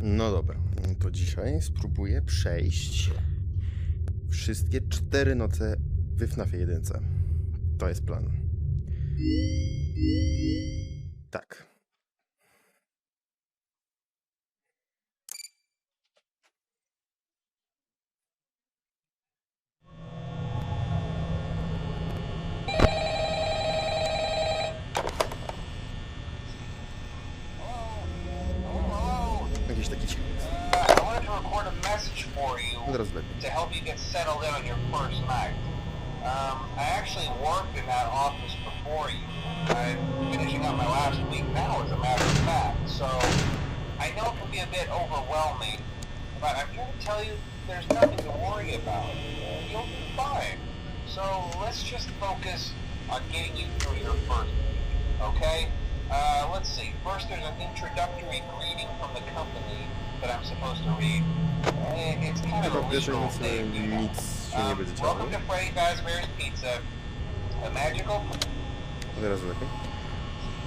No dobra, to dzisiaj spróbuję przejść wszystkie cztery noce w FNAFie 1. To jest plan. Tak. But I'm here to tell you there's nothing to worry about. You'll be fine. So let's just focus on getting you through your first week, okay? Uh, let's see. First, there's an introductory greeting from the company that I'm supposed to read. Eh, It's kind of a legal thing, you know. nic się nie Um, welcome to Freddy Fazbear's Pizza. A magical Od razu lepiej.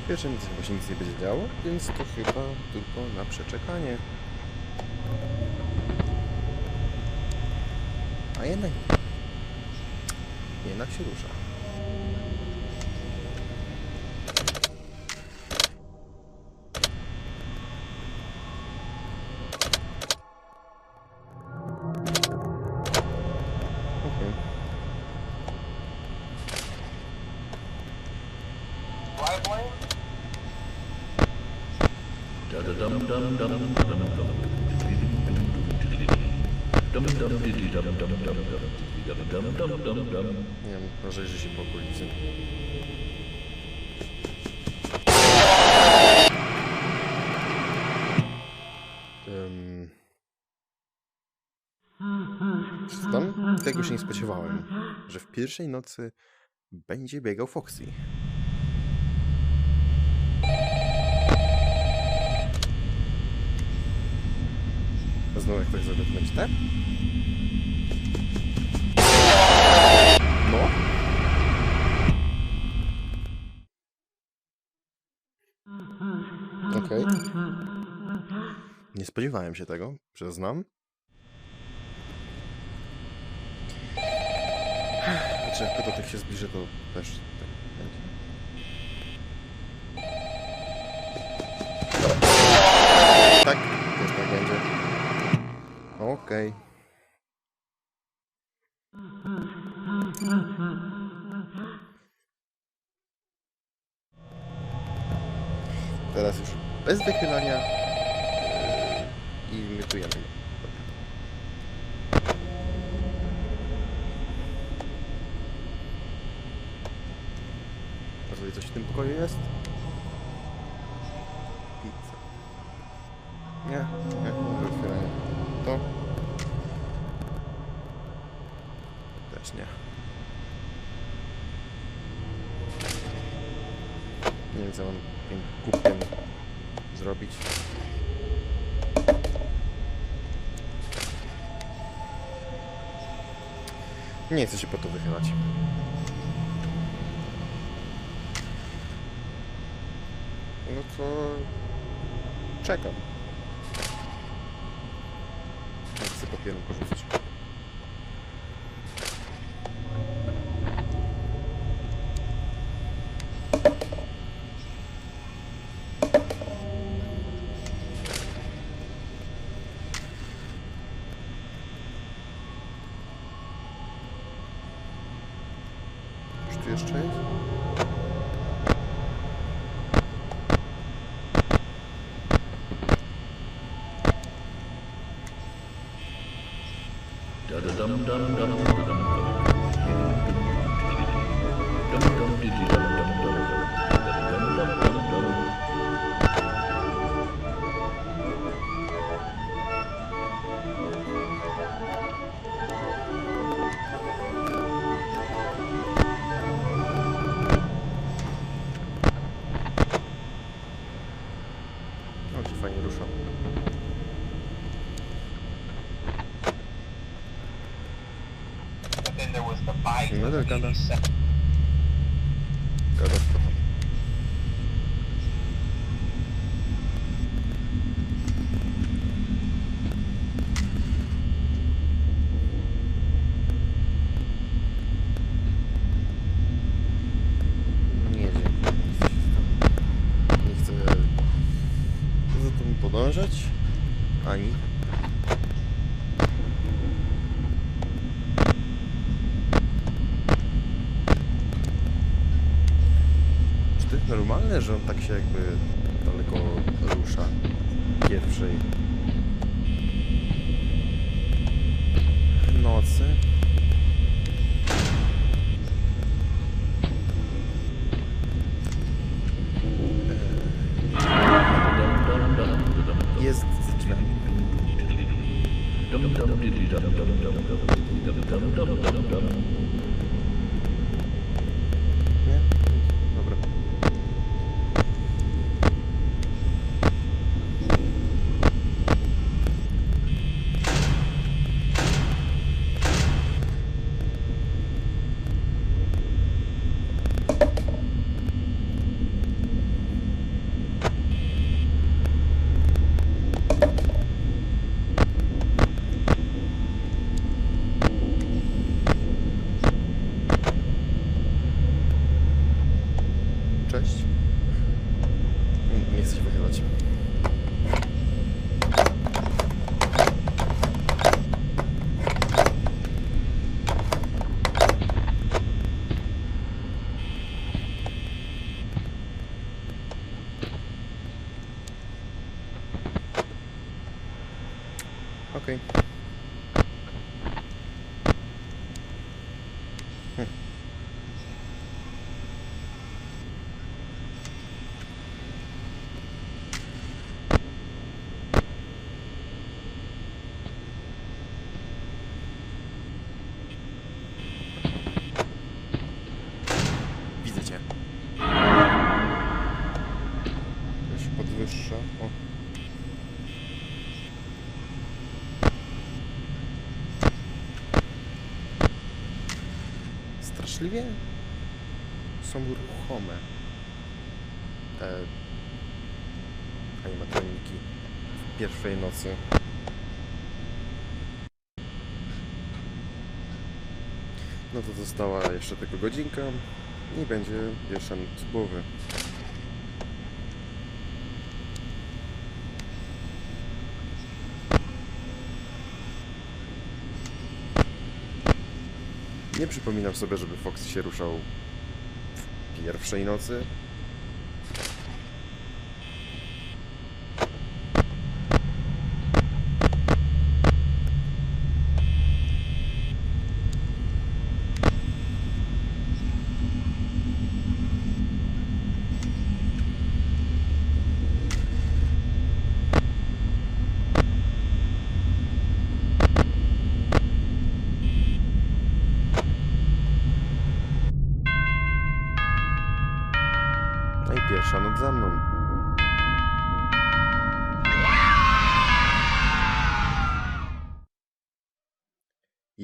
Chyba się nic nie będzie działo, więc to chyba tylko na przeczekanie. A jednak... Jednak się rusza. Okej. live lane? Nie wiem, rozejrzy się po okolicy. Co tam? Tego się nie spodziewałem, że w pierwszej nocy będzie biegał Foxy. Znowu jak tak zrobię, to będzie tak? No. Okej. Nie spodziewałem się tego, przyznam. Znaczy, jak tak się zbliży, to też tak będzie. Tak, też tak będzie. Okej. Teraz bez wychylania yy, i mytujemy. A tutaj coś w tym pokoju jest? Pizza. Nie, nie, bez otwierania. To? Też nie. Nie wiem co mam zrobić. Nie chcę się po to wychylać. No to czekam. Nie chcę papieru porzucić. Gada. Gada. Nie wiem. Nie chcę za podążać. Ani. Normalne, że on tak się jakby daleko rusza? Pierwszej nocy. Eee, Jest za drzwiami. Nie? Dobra. Cześć. Nie- Nie chcę się wychylać. Okej. Widzę cię. To się podwyższa. O. Straszliwie są ruchome te animatroniki w pierwszej nocy. No to została jeszcze tylko godzinka i będzie pierwsza noc głowy. Nie przypominam sobie, żeby Fox się ruszał w pierwszej nocy.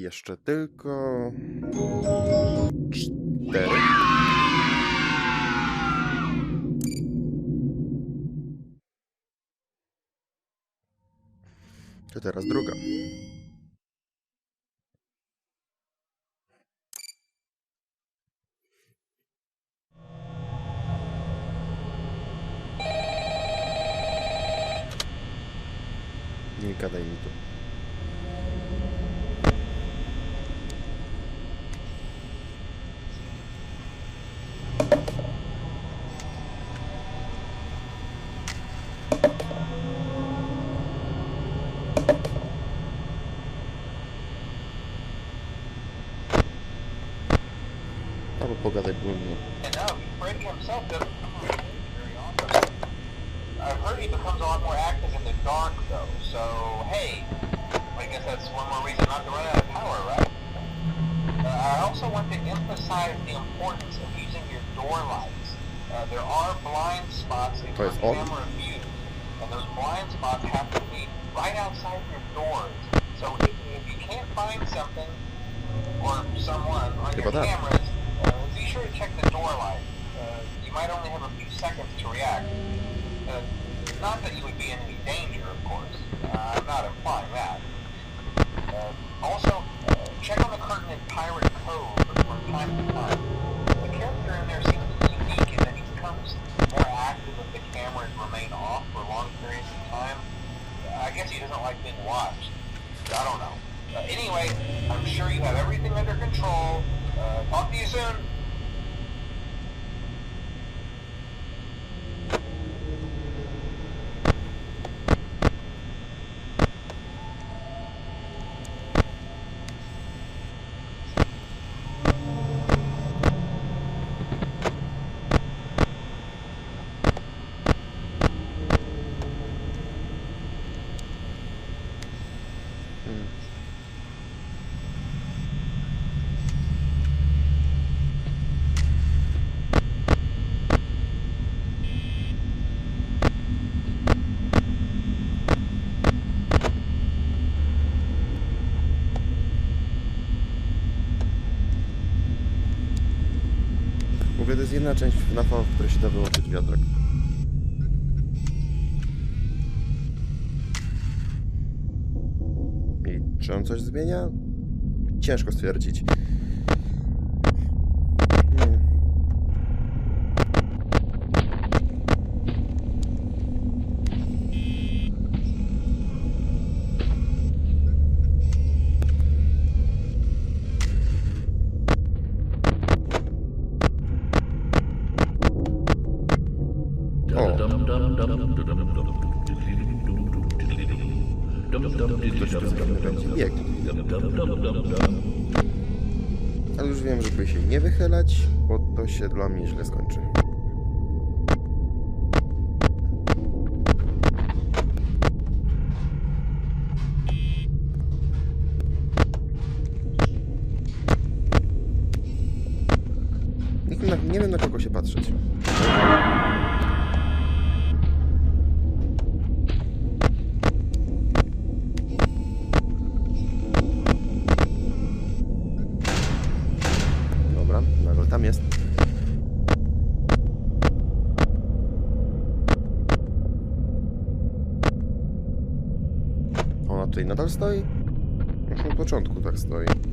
Jeszcze tylko cztery. To teraz druga. In the dark though, so I guess that's one more reason not To run out of power, right? Uh, I also want to emphasize the importance of using your jest uh, on? camera view, and those blind spots have to be right outside your doors. So if, if you can't find something or someone on Chyba your tak. cameras, be sure to check the door light. Uh, you might only have a few seconds to react. Uh, not that you would be in any danger, of course. Uh, I'm not implying that. Uh, also, uh, check on the curtain in Pirate Cove from time to time. The character in there seems unique in that he becomes more active if the cameras remain off for long periods of time. I guess he doesn't like being watched. I don't know. Anyway, I'm sure you have everything under control. Uh, talk to you soon. Mówię, to jest jedna część FNAFa, w której się da wyłączyć wiatrak. I czy on coś zmienia? Ciężko stwierdzić. Ktoś tu zapewne będzie biegł. Ale już wiem, żeby się nie wychylać, bo to się dla mnie źle skończy. Tutaj nadal stoi? Od początku tak stoi.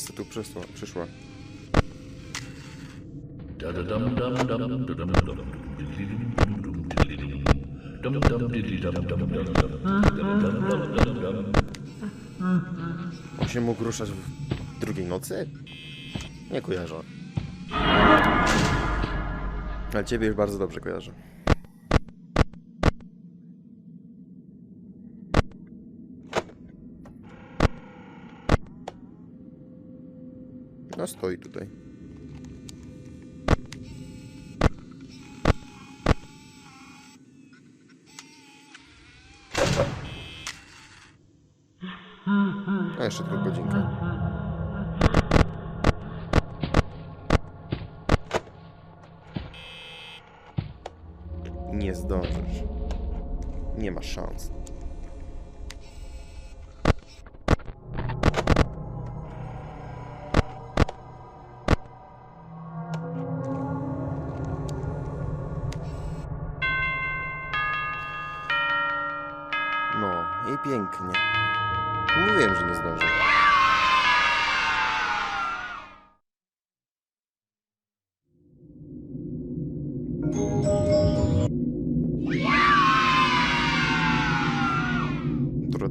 Ty tu przysła, przyszła. On się mógł ruszać w drugiej nocy? Nie kojarzę. Ale ciebie już bardzo dobrze kojarzę. No stoi tutaj. A jeszcze tylko godzinka. Nie zdążysz. Nie ma szans.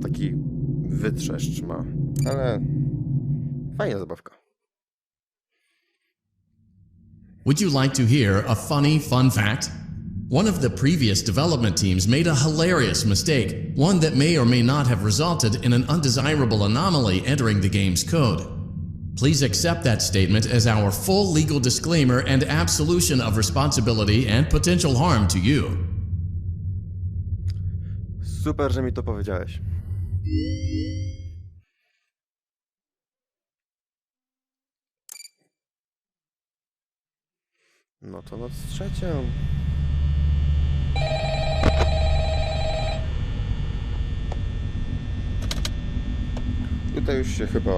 Taki wytrzeszcz ma, ale fajna zabawka. Would you like to hear a funny fun fact? One of the previous development teams made a hilarious mistake, one that may or may not have resulted in an undesirable anomaly entering the game's code. Please accept that statement as our full legal disclaimer and absolution of responsibility and potential harm to you. Super, że mi to powiedziałeś. No to noc trzecią. Tutaj już się chyba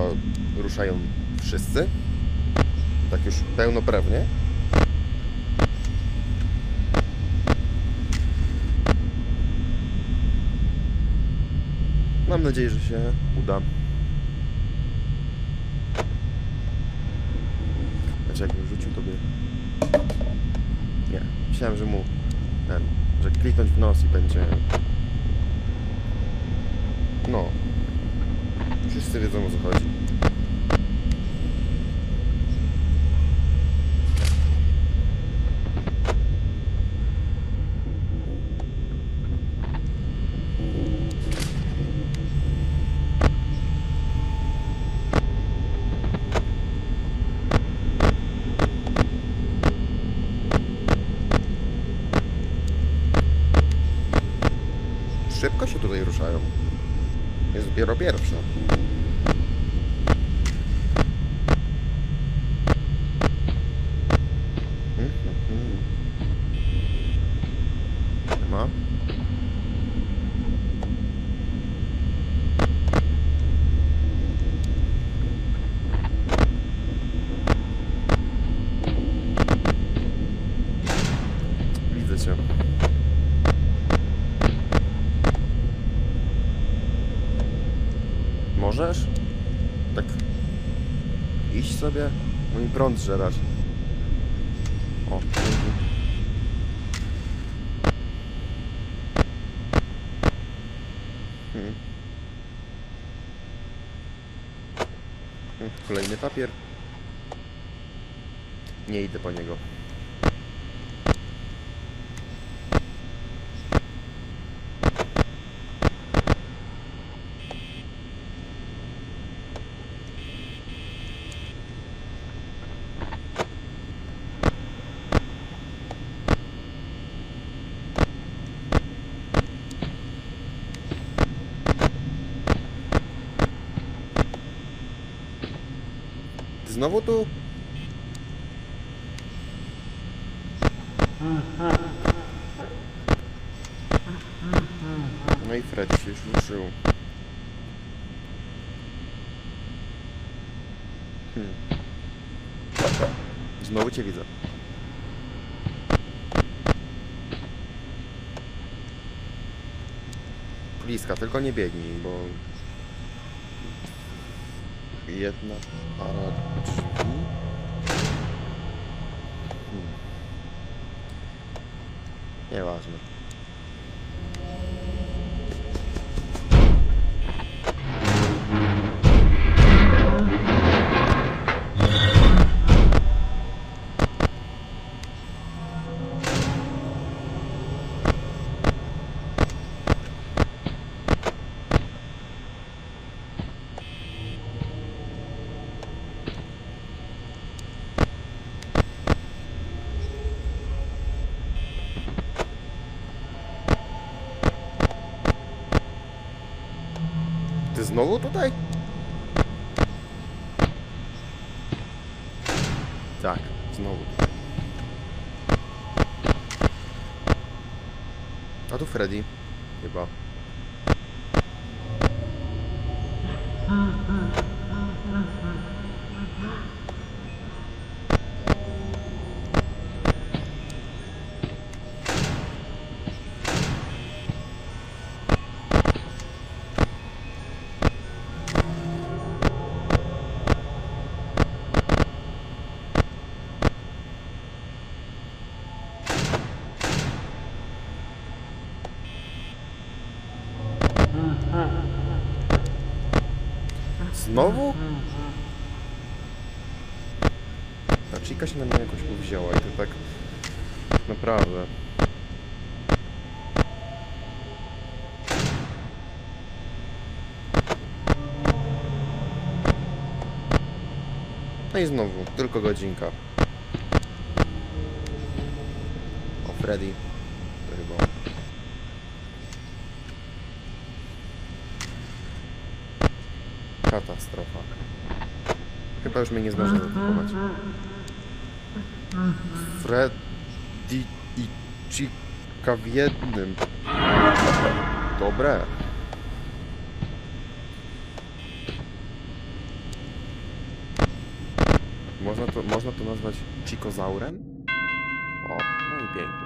ruszają wszyscy. Tak już pełnoprawnie. Mam nadzieję, że się uda. Znaczy jakbym rzucił to by... Nie, myślałem, że mu ten, że kliknąć w nos i będzie... No. Wszyscy wiedzą o co chodzi. Szybko się tutaj ruszają. Jest dopiero pierwsza. Mhm, mhm. Ma. Widzę cię. Możesz? Tak. Iść sobie? Mój prąd zżerać. O. Hmm. Hmm, Kolejny papier. Nie idę po niego. Znowu tu? No i Freddy się już ruszył. Hmm. Znowu cię widzę. Bliska, tylko nie biegnij, bo... Jedna para drzwi. Hmm. Nieważne. Znowu tutaj? Tak, znowu. A tu Freddy. Chyba. Znowu? Ta Chica się na mnie jakoś uwzięła i to tak naprawdę. No i znowu, tylko godzinka. O, Freddy. katastrofa. Chyba już mnie nie zdążę zaatakować. Freddy i Chica w jednym. Dobre. Można to, można to nazwać Chikozaurem? O, no i pięknie.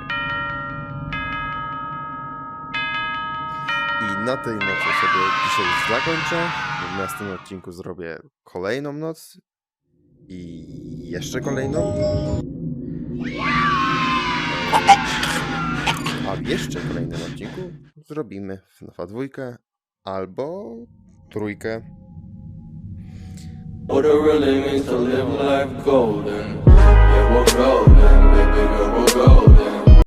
Na tej nocy sobie dzisiaj zakończę. W następnym odcinku zrobię kolejną noc. I jeszcze kolejną. A w jeszcze kolejnym odcinku zrobimy FNAFa dwójkę albo trójkę. What it really means to live life golden. Yeah, we're golden, baby girl, we're golden.